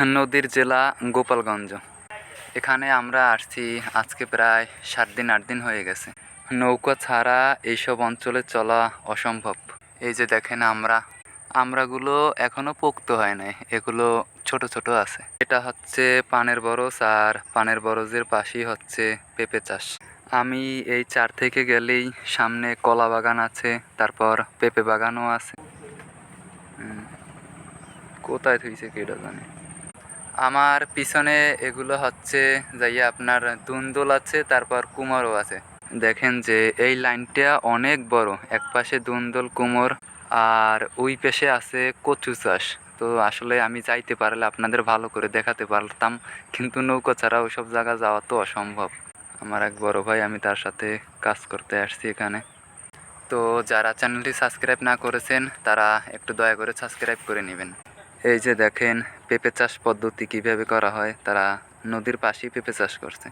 নদীর জেলা গোপালগঞ্জ। এখানে আমরা আসছি আজকে প্রায় সাত দিন, আট দিন হয়ে গেছে। নৌকা ছাড়া এইসব অঞ্চলে চলা অসম্ভব। এই যে দেখেন আমরা, আমরাগুলো এখনও পোক্ত হয় নাই, এগুলো ছোট ছোট আছে। এটা হচ্ছে পানের বরজ আর পানের বরজের পাশেই হচ্ছে পেঁপে চাষ। আমি এই চার থেকে গেলেই সামনে কলা বাগান আছে, তারপর পেঁপে বাগানও আছে। কোথায় থুইছে কেটা জানে? আমার পিছনে এগুলো হচ্ছে যাইয়া আপনার দুন্দল আছে, তারপর কুমোরও আছে। দেখেন যে এই লাইনটা অনেক বড়, এক পাশে দুন্দল, কুমোর, আর ওই পাশে আছে কচু চাষ। তো আসলে আমি যাইতে পারলে আপনাদের ভালো করে দেখাতে পারতাম, কিন্তু নৌকা ছাড়া ওইসব জায়গা যাওয়া তো অসম্ভব। আমার এক বড় ভাই, আমি তার সাথে কাজ করতে আসছি এখানে। তো যারা চ্যানেলটি সাবস্ক্রাইব না করেছেন, তারা একটু দয়া করে সাবস্ক্রাইব করে নেবেন। এই যে দেখেন পেঁপে চাষ পদ্ধতি কীভাবে করা হয়, তারা নদীর পাশেই পেঁপে চাষ করছে।